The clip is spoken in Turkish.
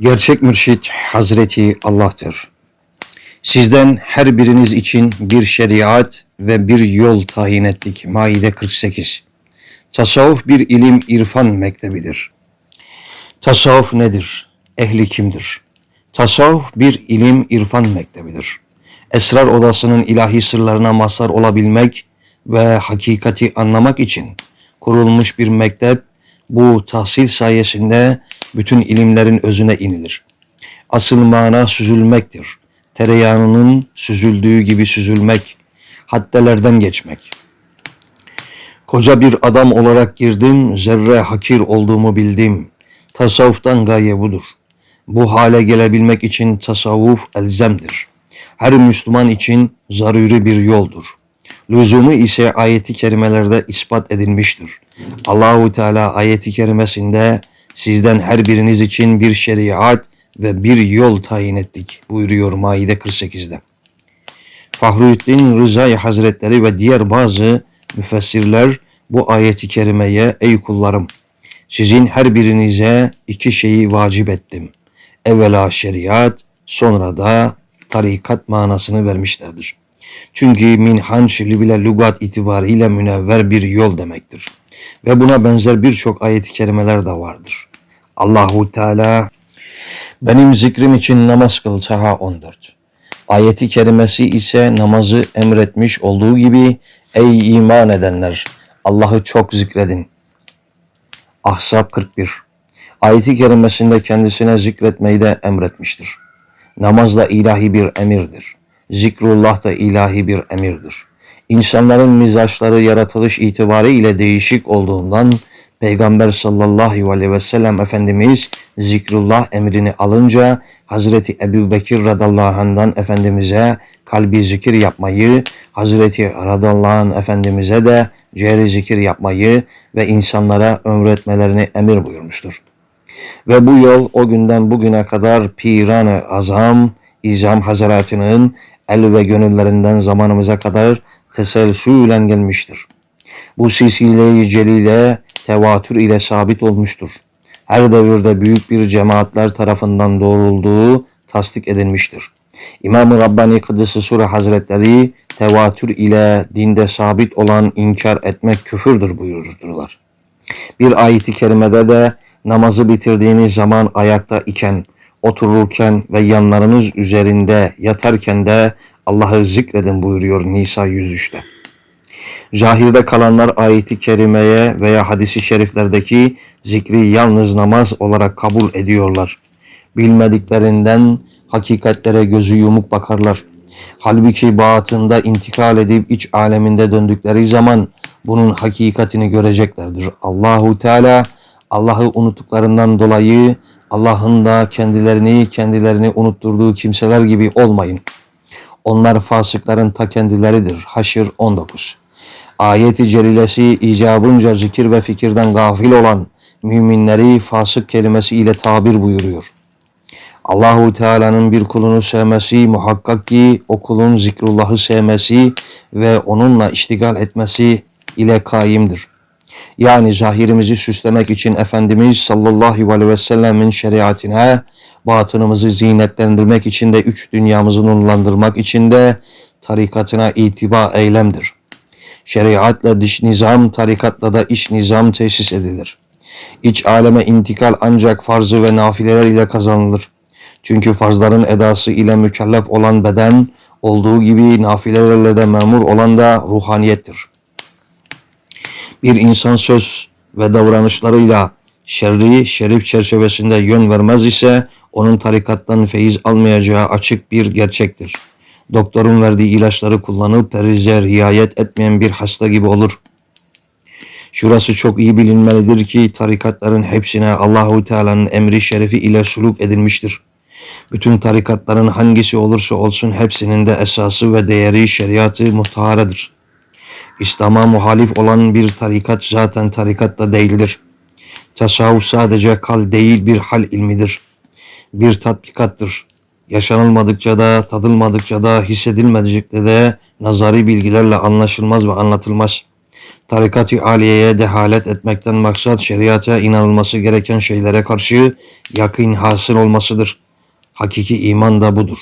Gerçek mürşit Hazreti Allah'tır. Sizden her biriniz için bir şeriat ve bir yol tayin ettik. Maide 48. Tasavvuf bir ilim irfan mektebidir. Tasavvuf nedir? Ehli kimdir? Tasavvuf bir ilim irfan mektebidir. Esrar odasının ilahi sırlarına mazhar olabilmek ve hakikati anlamak için kurulmuş bir mektep bu tahsil sayesinde bütün ilimlerin özüne inilir. Asıl mana süzülmektir. Tereyağının süzüldüğü gibi süzülmek, haddelerden geçmek. Koca bir adam olarak girdim, zerre hakir olduğumu bildim. Tasavvuftan gaye budur. Bu hale gelebilmek için tasavvuf elzemdir. Her Müslüman için zaruri bir yoldur. Lüzumu ise ayeti kerimelerde ispat edilmiştir. Allahu Teala ayeti kerimesinde sizden her biriniz için bir şeriat ve bir yol tayin ettik buyuruyor Maide 48'de. Fahruddin Rızay Hazretleri ve diğer bazı müfessirler bu ayeti kerimeye ey kullarım sizin her birinize iki şeyi vacip ettim. Evvela şeriat sonra da tarikat manasını vermişlerdir. Çünkü minhanç bile lügat itibariyle münevver bir yol demektir. Ve buna benzer birçok ayet-i kerimeler de vardır. Allahu Teala benim zikrim için namaz kıl Taha 14. Ayeti kerimesi ise namazı emretmiş olduğu gibi ey iman edenler Allah'ı çok zikredin. Ahzab 41. Ayeti kerimesinde kendisine zikretmeyi de emretmiştir. Namaz da ilahi bir emirdir. Zikrullah da ilahi bir emirdir. İnsanların mizaçları yaratılış itibariyle değişik olduğundan Peygamber sallallahu aleyhi ve sellem Efendimiz zikrullah emrini alınca Hazreti Ebu Bekir radallahu anh'dan Efendimiz'e kalbi zikir yapmayı, Hazreti radallahu anh Efendimiz'e de cehri zikir yapmayı ve insanlara ömretmelerini emir buyurmuştur. Ve bu yol o günden bugüne kadar piran-ı azam, İzam Hazretinin el ve gönüllerinden zamanımıza kadar teselsülen gelmiştir. Bu silsile-i celile tevatür ile sabit olmuştur. Her devirde büyük bir cemaatler tarafından doğrulduğu tasdik edilmiştir. İmam-ı Rabbani Kıdısı Sure Hazretleri tevatür ile dinde sabit olan inkar etmek küfürdür buyururdular. Bir ayeti kerimede de namazı bitirdiğiniz zaman ayakta iken, otururken ve yanlarınız üzerinde yatarken de Allah'ı zikredin buyuruyor Nisa 103'te. Zahirde kalanlar ayeti kerimeye veya hadisi şeriflerdeki zikri yalnız namaz olarak kabul ediyorlar. Bilmediklerinden hakikatlere gözü yumuk bakarlar. Halbuki batında intikal edip iç aleminde döndükleri zaman bunun hakikatini göreceklerdir. Allahu Teala Allah'ı unuttuklarından dolayı Allah'ın da kendilerini kendilerini unutturduğu kimseler gibi olmayın. Onlar fasıkların ta kendileridir. Haşr 19 Ayet-i celilesi icabınca zikir ve fikirden gafil olan müminleri fasık kelimesi ile tabir buyuruyor. Allahu Teala'nın bir kulunu sevmesi muhakkak ki o kulun zikrullahı sevmesi ve onunla iştigal etmesi ile kaimdir. Yani zahirimizi süslemek için Efendimiz sallallahu aleyhi ve sellemin şeriatine, batınımızı zinetlendirmek için de üç dünyamızı nurlandırmak için de tarikatına itiba eylemdir. Şeriatla dış nizam, tarikatla da iç nizam tesis edilir. İç aleme intikal ancak farzı ve nafileler ile kazanılır. Çünkü farzların edası ile mükellef olan beden olduğu gibi nafilelerle de memur olan da ruhaniyettir. Bir insan söz ve davranışlarıyla şerri şerif çerçevesinde yön vermez ise onun tarikattan feyiz almayacağı açık bir gerçektir. Doktorun verdiği ilaçları kullanıp perize riayet etmeyen bir hasta gibi olur. Şurası çok iyi bilinmelidir ki tarikatların hepsine Allahu Teala'nın emri şerefi ile suluk edilmiştir. Bütün tarikatların hangisi olursa olsun hepsinin de esası ve değeri şeriatı muhtaredir. İslam'a muhalif olan bir tarikat zaten tarikat da değildir. Tasavvuf sadece kal değil bir hal ilmidir. Bir tatbikattır. Yaşanılmadıkça da, tadılmadıkça da, hissedilmedikçe de nazari bilgilerle anlaşılmaz ve anlatılmaz. Tarikat-ı aliyeye dehalet etmekten maksat şeriata inanılması gereken şeylere karşı yakın hasıl olmasıdır. Hakiki iman da budur.